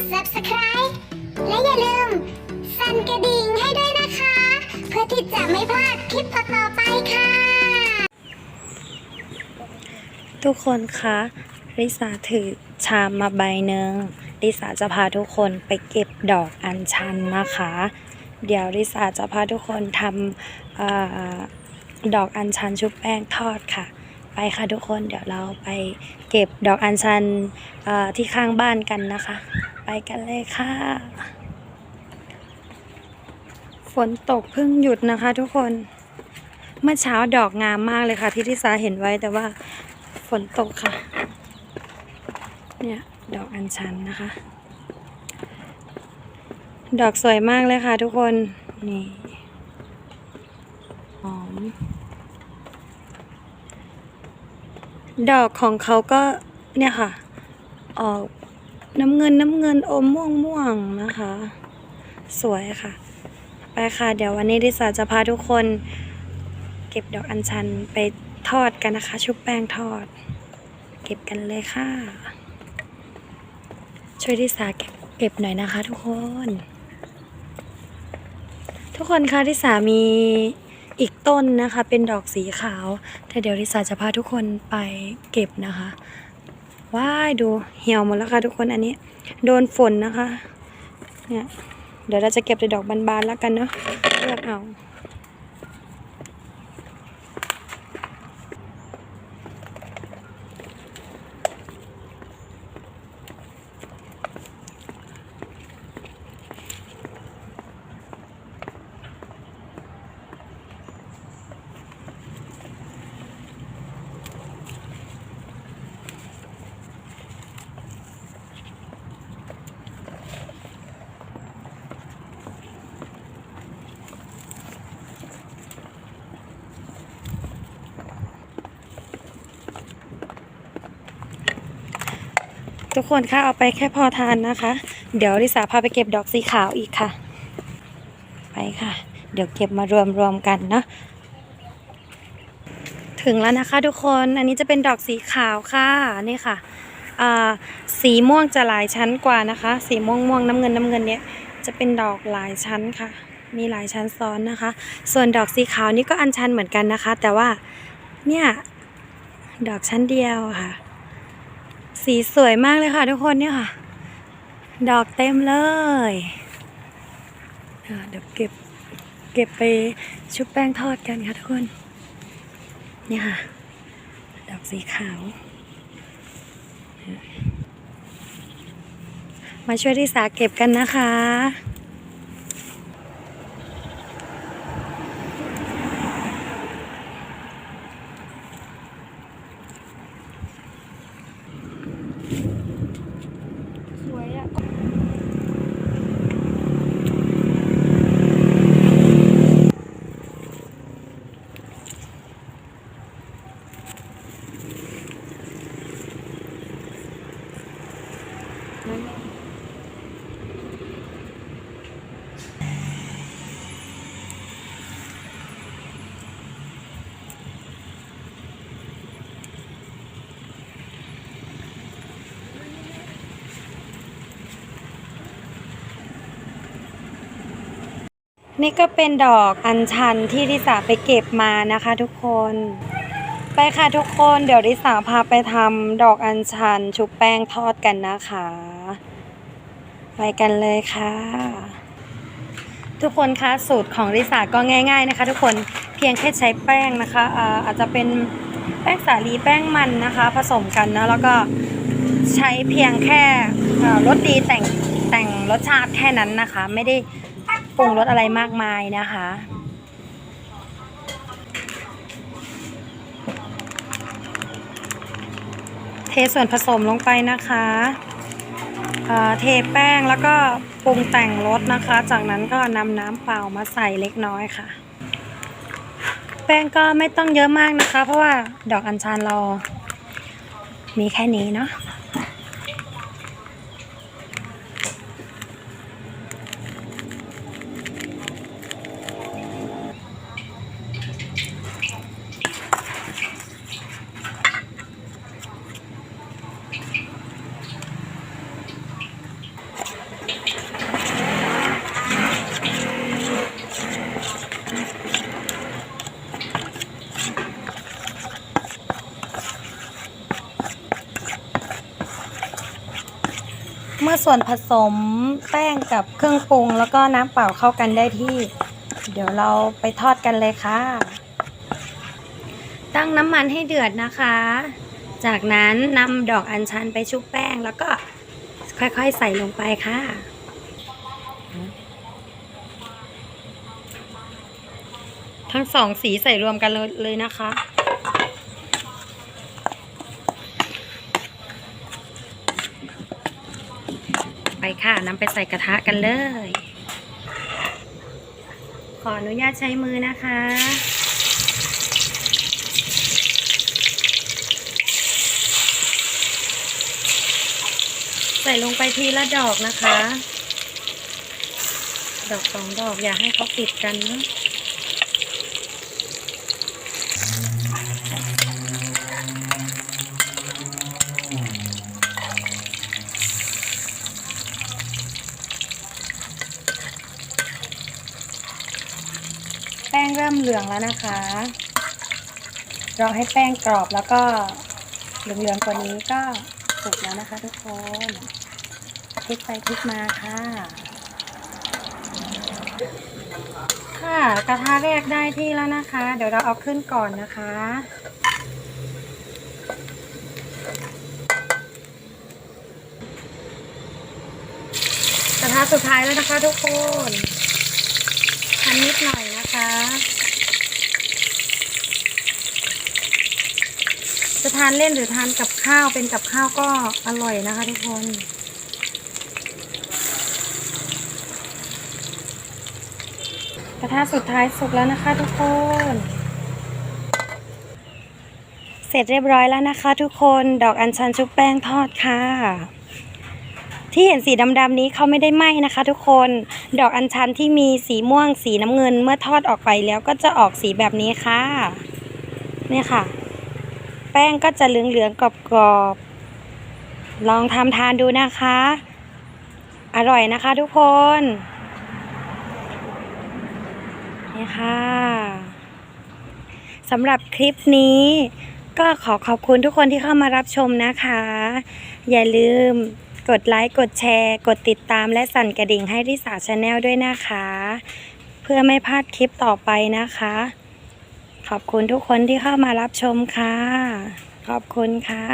ด subscribe และอย่าลืม สั่นกระดิ่งให้ด้วยนะคะ เพื่อที่จะไม่พลาดคลิปต่อๆไปค่ะ ทุกคนคะลิสาถือชามมาใบหนึ่งลิสาจะพาทุกคนไปเก็บดอกอัญชันนะคะ เดี๋ยวลิสาจะพาทุกคนทำเออดอกอัญชันชุบแป้งทอดค่ะ ไปค่ะทุกคนเดี๋ยวเราไปเก็บดอกอัญชันที่ข้างบ้านกันนะคะ ไปกันเลยค่ะ ฝนตกเพิ่งหยุดนะคะทุกคน เมื่อเช้าดอกงามมากเลยค่ะ ที่ลิสาเห็นไว้แต่ว่าฝนตกค่ะ เนี่ยดอกอัญชันนะคะ ดอกสวยมากเลยค่ะทุกคน นี่หอม ดอกของเขาก็เนี่ยค่ะ ออกน้ำเงินน้ำเงินอมม่วงม่วงนะคะ สวยค่ะ ไปค่ะ เดี๋ยววันนี้ดิสาจะพาทุกคน เก็บดอกอัญชันไปทอดกันนะคะ ชุบแป้งทอด เก็บกันเลยค่ะ ช่วยดิสาเก็บเก็บหน่อยนะคะ ทุกคน ทุกคนคะดิสามี อีกต้นนะคะ เป็นดอกสีขาว แต่เดี๋ยวดิสาจะพาทุกคนไปเก็บนะคะว้ายดูเหี่ยวหมดแล้วค่ะทุกคนอันนี้ โดนฝนนะคะเนี่ยเดี๋ยวเราจะเก็บแต่ดอกบานๆแล้วกันเนาะเลือกเอา ทุกคนคะเอาไปแค่พอทานนะคะ เดี๋ยวลิสาพาไปเก็บดอกสีขาวอีกค่ะ ไปค่ะ เดี๋ยวเก็บมารวมรวมๆกันเนาะถึงแล้วนะคะทุกคนอันนี้จะเป็นดอกสีขาวค่ะนี่ค่ะอ่าสีม่วงจะหลายชั้นกว่านะคะ สีม่วงม่วงๆน้ำเงินน้ำเงินเนี้ยจะเป็นดอกหลายชั้นค่ะ มีหลายชั้นซ้อนนะคะ ส่วนดอกสีขาวนี่ก็อัญชันเหมือนกันนะคะ แต่ว่าเนี่ยดอกชั้นเดียวค่ะ สีสวยมากเลยค่ะทุกคนเนี่ยค่ะ ดอกเต็มเลยเดี๋ยวเก็บเก็บไปชุบแป้งทอดกันค่ะทุกคน เนี่ยค่ะ ดอกสีขาว มาช่วยที่สาเก็บกันนะคะ นี่ก็เป็นดอกอัญชันที่ริสาไปเก็บมานะคะทุกคน ไปค่ะทุกคนเดี๋ยวริสาพาไปทำดอกอัญชันชุบแป้งทอดกันนะคะ ไปกันเลยค่ะ ทุกคนคะสูตรของริสาก็ง่าย ๆนะคะ ทุกคนเพียงแค่ใช้แป้งนะคะอ่าอาจจะเป็นแป้งสาลีแป้งมันนะคะ ผสมกันนะแล้วก็ใช้เพียงแค่รสดีแต่งแต่งรสชาติแค่นั้นนะคะ ไม่ได้ ปรุงรสอะไรมากมายนะคะ เทส่วนผสมลงไปนะคะเเทแป้งแล้วก็ปรุงแต่งรสนะคะ จากนั้นก็นำน้ำเปล่ามาใส่เล็กน้อยค่ะ แป้งก็ไม่ต้องเยอะมากนะคะ เพราะว่าดอกอัญชันเรามีแค่นี้เนาะ ส่วนผสมแป้งกับเครื่องปรุง แล้วก็น้ำเปล่าเข้ากันได้ที่ เดี๋ยวเราไปทอดกันเลยค่ะ ตั้งน้ำมันให้เดือดนะคะ จากนั้นนำดอกอัญชันไปชุบแป้ง แล้วก็ค่อยๆใส่ลงไปค่ะทั้งสองสีใส่รวมกันเลยนะคะ ไปค่ะนำไปใส่กระทะกันเลย ขออนุญาตใช้มือนะคะ ใส่ลงไปทีละดอกนะคะ ดอกสองดอกอย่าให้เขาติดกันนะแป้ง เหลืองแล้วนะคะ รอให้แป้งกรอบแล้วก็เหลืองๆกว่านี้ก็สุกแล้วนะคะทุกคนพลิกไปพลิกมาค่ะ ค่ะกระทะแรกได้ที่แล้วนะคะ เดี๋ยวเราเอาขึ้นก่อนนะคะกระทะสุดท้ายแล้วนะคะทุกคนทำนิดหน่อยนะคะ จะทานเล่นหรือทานกับข้าวเป็นกับข้าวก็อร่อยนะคะทุกคนกระทะสุดท้ายสุกแล้วนะคะทุกคน เสร็จเรียบร้อยแล้วนะคะ ทุกคนดอกอัญชันชุบแป้งทอดค่ะ ที่เห็นสีดำๆนี้เขาไม่ได้ไหม้นะคะ ทุกคนดอกอัญชันที่มีสีม่วงสีน้ำเงิน เมื่อทอดออกไปแล้วก็จะออกสีแบบนี้ค่ะ เนี่ยค่ะ แป้งก็จะเหลืองๆกรอบๆ ลองทำทานดูนะคะ อร่อยนะคะทุกคน นี่ค่ะสำหรับคลิปนี้ก็ขอขอบคุณทุกคนที่เข้ามารับชมนะคะ อย่าลืมกดไลค์ กดแชร์ กดติดตามและสั่นกระดิ่งให้ริสาชาแนลด้วยนะคะ เพื่อไม่พลาดคลิปต่อไปนะคะ ขอบคุณทุกคนที่เข้ามารับชมค่ะ ขอบคุณค่ะ